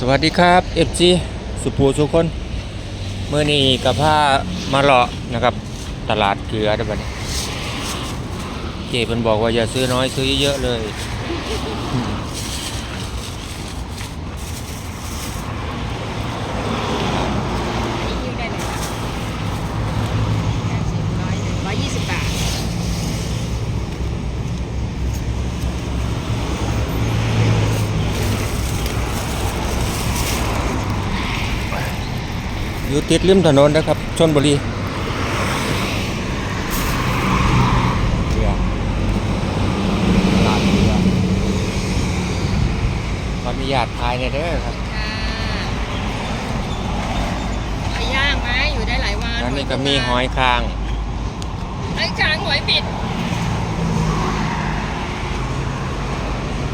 สวัสดีครับ FG สุภูทุกคนเมื่อนี้กับผ้ามาเลาะนะครับ ตลาดเกลือได้บัดนี้เจเพิ่นบอกว่าอย่าซื้อน้อยซื้อเยอะๆเลย ยิ้วได้เลยค่ะแปดสิบร้อยหนึ่งร้อยยี่สิบบาท อยู่ติดริมถนนนะครับชนบุรีเกลือตลาดเกลือขออนุญาตถ่ายหน่อยเด้อครับค่ะหอยย่างไหมอยู่ได้หลายวันแล้วนี่ก็มีหอยคางหอยคางหอยปิด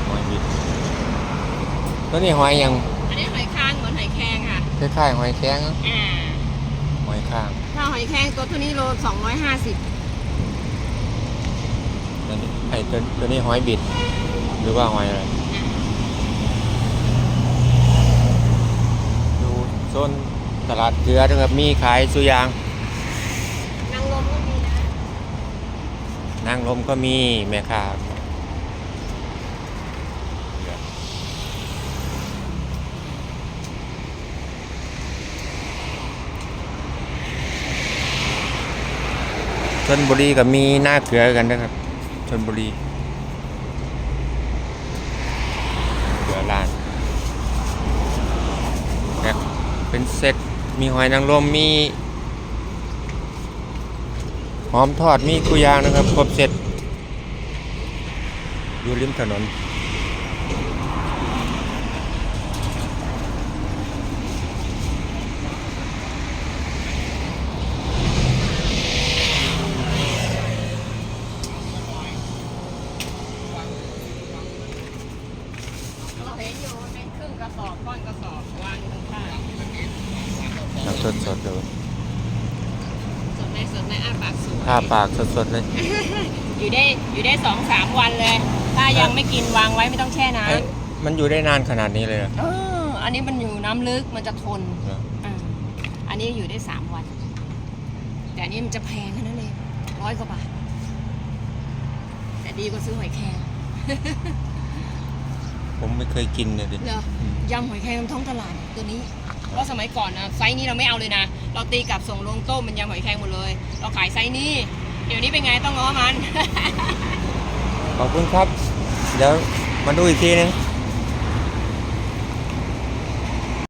หอยบิดตัวนี้หอยยังอันนี้หอยคาง ครงค่ะคล้ายๆหอยแข้งอ่าหอยคางถ้าหอยแครงตัวเท่านี้โลสองร้อยห้าสิบตัวนี้ไอ้ตัวตัวนี้หอยบิด หรือว่าหอยอะไรดูโซนตลาดเกลือนะครับมีขายสุยาง นางลมก็มีนะนางลมก็มีแม่ค้า ชนบุรีก็มีหน้าเกลือกันนะครับชนบุรีเกลือลานนะเป็นเซตมีหอยนางรมมีหอมทอดมีกุยางนะครับ ครบเสร็จอยู่ริมถนน เราเห็นอยู่ในครึ่ง กระสอบก้อนกระสอบวางอยู่ข้างน้ำสดสดๆเลยๆสดในสดในอ้าปากสวยผ้าปากสดสดๆเลย อยู่ได้อยู่ได้สองสามวันเลย ถ้ายังไม่กินวางไว้ไม่ต้องแช่น้เอ้ยมันอยู่ได้นานขนาดนี้เลยเหรอำเอออันนี้มันอยู่น้ำลึกมันจะทนเหรออ่าอันนี้อยู่ได้สามวัน แต่อันนี้มันจะแพงแค่นั้นเองร้อยกว่าบาทแต่ดีกว่าซื้อหอยแครง ผมไม่เคยกินเลยดิ เหรออืม ยำหอยแครงท้องตลาดตัวนี้ เพราะสมัยก่อนนะไซส์นี้เราไม่เอาเลยนะ เราตีกลับส่งลงโต้มเป็นยำหอยแครงหมดเลย เราขายไซส์นี้ เดี๋ยวนี้เป็นไงต้องง้อมัน ขอบคุณครับ เดี๋ยวมาดูอีกทีนึงค